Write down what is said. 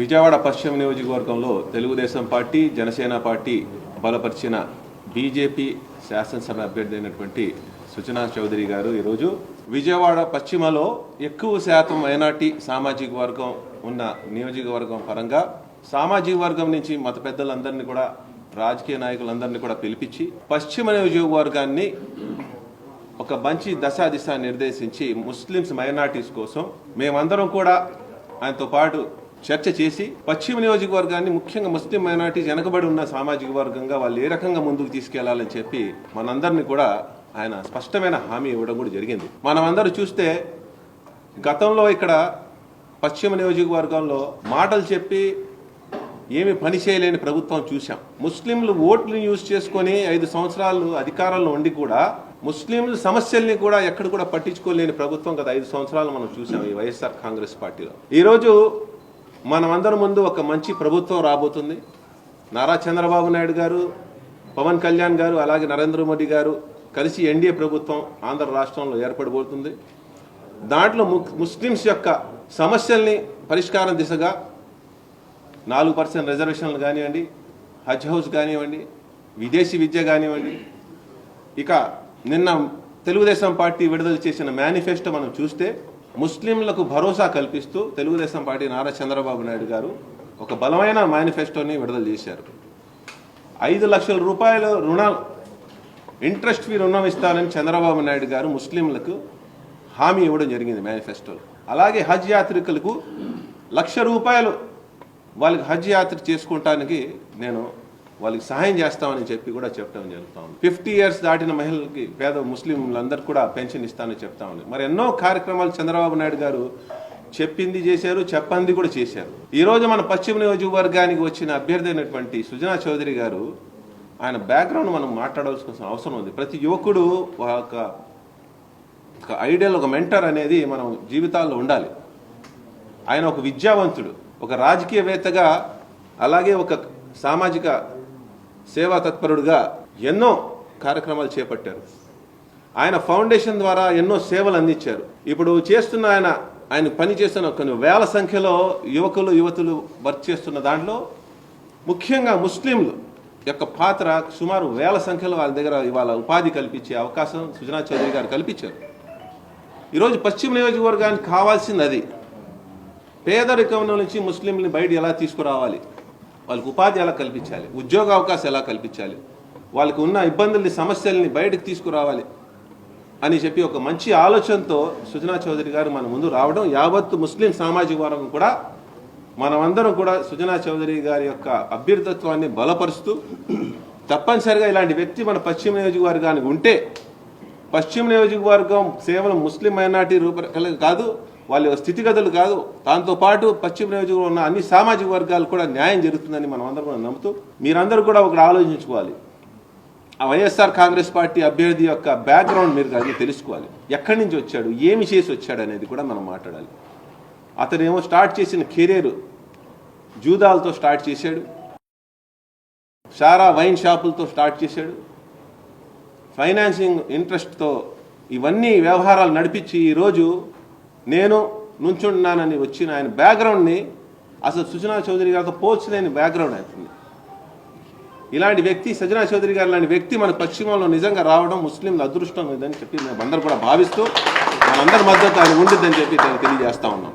విజయవాడ పశ్చిమ నియోజకవర్గంలో Telugu Desam party Janasena party బలపరిచిన బీజేపీ శాసనసభ అభ్యర్థి అయినటువంటి సుచనా చౌదరి గారు ఈరోజు విజయవాడ పశ్చిమలో ఎక్కువ శాతం మైనార్టీ సామాజిక వర్గం ఉన్న నియోజకవర్గం పరంగా సామాజిక వర్గం నుంచి మత పెద్దలందరినీ కూడా రాజకీయ నాయకులందరినీ కూడా పిలిపించి పశ్చిమ నియోజకవర్గాన్ని ఒక మంచి దశా దిశ నిర్దేశించి ముస్లిమ్స్ మైనార్టీస్ కోసం మేమందరం కూడా ఆయనతో పాటు చర్చ చేసి పశ్చిమ నియోజకవర్గాన్ని ముఖ్యంగా ముస్లిం మైనార్టీస్ వెనకబడి ఉన్న సామాజిక వర్గంగా వాళ్ళు ఏ రకంగా ముందుకు తీసుకెళ్ళాలని చెప్పి మనందరినీ కూడా ఆయన స్పష్టమైన హామీ ఇవ్వడం కూడా జరిగింది. మనమందరూ చూస్తే గతంలో ఇక్కడ పశ్చిమ నియోజకవర్గంలో మాటలు చెప్పి ఏమి పని చేయలేని ప్రభుత్వం చూశాం. ముస్లింలు ఓట్లు యూజ్ చేసుకొని ఐదు సంవత్సరాలు అధికారంలో ఉండి కూడా ముస్లింల సమస్యల్ని కూడా ఎక్కడ కూడా పట్టించుకోలేని ప్రభుత్వం గత ఐదు సంవత్సరాలు మనం చూసాం ఈ వైఎస్ఆర్ కాంగ్రెస్ పార్టీలో. ఈరోజు మనమందరి ముందు ఒక మంచి ప్రభుత్వం రాబోతుంది. నారా చంద్రబాబు నాయుడు గారు పవన్ కళ్యాణ్ గారు అలాగే నరేంద్ర మోడీ గారు కలిసి ఎన్డీఏ ప్రభుత్వం ఆంధ్ర రాష్ట్రంలో ఏర్పడబోతుంది. దాంట్లో ముస్లిమ్స్ యొక్క సమస్యల్ని పరిష్కారం దిశగా నాలుగు పర్సెంట్ రిజర్వేషన్లు కానివ్వండి హజ్ హౌస్ కానివ్వండి విదేశీ విద్య కానివ్వండి. ఇక నిన్న తెలుగుదేశం పార్టీ విడుదల చేసిన మేనిఫెస్టో మనం చూస్తే ముస్లింలకు భరోసా కల్పిస్తూ తెలుగుదేశం పార్టీ నారా చంద్రబాబు నాయుడు గారు ఒక బలమైన మేనిఫెస్టోని విడుదల చేశారు. ఐదు లక్షల రూపాయల రుణాలు ఇంట్రెస్ట్ ఫీ రుణం ఇస్తానని చంద్రబాబు నాయుడు గారు ముస్లింలకు హామీ ఇవ్వడం జరిగింది మేనిఫెస్టోలో. అలాగే హజ్ యాత్రికులకు లక్ష రూపాయలు వాళ్ళకి హజ్ యాత్ర చేసుకుంటానికి నేను వాళ్ళకి సహాయం చేస్తామని చెప్పి కూడా చెప్పడం జరుగుతూ ఉంది. ఫిఫ్టీ ఇయర్స్ దాటిన మహిళలకి పేద ముస్లింలందరికీ కూడా పెన్షన్ ఇస్తామని చెప్తా ఉంది. మరి ఎన్నో కార్యక్రమాలు చంద్రబాబు నాయుడు గారు చెప్పింది చేశారు చెప్పంది కూడా చేశారు. ఈరోజు మన పశ్చిమ నియోజకవర్గానికి వచ్చిన అభ్యర్థి అయినటువంటి సుజనా చౌదరి గారు ఆయన బ్యాక్గ్రౌండ్ మనం మాట్లాడవలసిన అవసరం ఉంది. ప్రతి యువకుడు ఒక ఒక ఐడియల్ ఒక మెంటర్ అనేది మనం జీవితాల్లో ఉండాలి. ఆయన ఒక విద్యావంతుడు ఒక రాజకీయవేత్తగా అలాగే ఒక సామాజిక సేవా తత్పరుడుగా ఎన్నో కార్యక్రమాలు చేపట్టారు. ఆయన ఫౌండేషన్ ద్వారా ఎన్నో సేవలు అందించారు. ఇప్పుడు చేస్తున్న ఆయన ఆయన పని చేస్తున్న కొన్ని వేల సంఖ్యలో యువకులు యువతులు వర్క్ చేస్తున్న దాంట్లో ముఖ్యంగా ముస్లింలు యొక్క పాత్ర సుమారు వేల సంఖ్యలో వాళ్ళ దగ్గర ఇవాళ ఉపాధి కల్పించే అవకాశం సుజనా చౌదరి గారు కల్పించారు. ఈరోజు పశ్చిమ నియోజకవర్గానికి కావాల్సింది అది. పేదరికంలో నుంచి ముస్లింని బయట ఎలా తీసుకురావాలి? వాళ్ళకి ఉపాధి ఎలా కల్పించాలి? ఉద్యోగ అవకాశం ఎలా కల్పించాలి? వాళ్ళకి ఉన్న ఇబ్బందుల్ని సమస్యల్ని బయటకు తీసుకురావాలి అని చెప్పి ఒక మంచి ఆలోచనతో సుజనా చౌదరి గారు మన ముందు రావడం యావత్తు ముస్లిం సామాజిక వర్గం కూడా మనమందరం కూడా సుజనా చౌదరి గారి యొక్క అభ్యర్థిత్వాన్ని బలపరుస్తూ తప్పనిసరిగా ఇలాంటి వ్యక్తి మన పశ్చిమ నియోజకవర్గానికి ఉంటే పశ్చిమ నియోజకవర్గం కేవలం ముస్లిం మైనార్టీ రూపకలు కాదు వాళ్ళ స్థితిగతులు కాదు. దాంతో పాటు పశ్చిమ నియోజకవర్గంలో ఉన్న అన్ని సామాజిక వర్గాలు కూడా న్యాయం జరుగుతుందని మనం అందరం కూడా నమ్ముతూ మీరందరూ కూడా ఒకటి ఆలోచించుకోవాలి. ఆ వైఎస్ఆర్ కాంగ్రెస్ పార్టీ అభ్యర్థి యొక్క బ్యాక్గ్రౌండ్ మీరు అది తెలుసుకోవాలి. ఎక్కడి నుంచి వచ్చాడు? ఏమి చేసి వచ్చాడు అనేది కూడా మనం మాట్లాడాలి. అతనేమో స్టార్ట్ చేసిన కెరీర్ జూదాలతో స్టార్ట్ చేశాడు. సారా వైన్ షాపులతో స్టార్ట్ చేశాడు. ఫైనాన్సింగ్ ఇంట్రెస్ట్తో ఇవన్నీ వ్యవహారాలు నడిపించి ఈరోజు నేను నుంచున్నానని వచ్చిన ఆయన బ్యాక్గ్రౌండ్ని అసలు సుజనా చౌదరి గారితో పోల్చలేని బ్యాక్గ్రౌండ్ అవుతుంది ఇలాంటి వ్యక్తి సజనా చౌదరి గారు లాంటి వ్యక్తి మన పశ్చిమంలో నిజంగా రావడం ముస్లింల అదృష్టం ఇదని చెప్పి మేము అందరూ కూడా భావిస్తూ మనందరి మద్దతు ఆయన ఉండిద్దని చెప్పి తెలియజేస్తా ఉన్నాం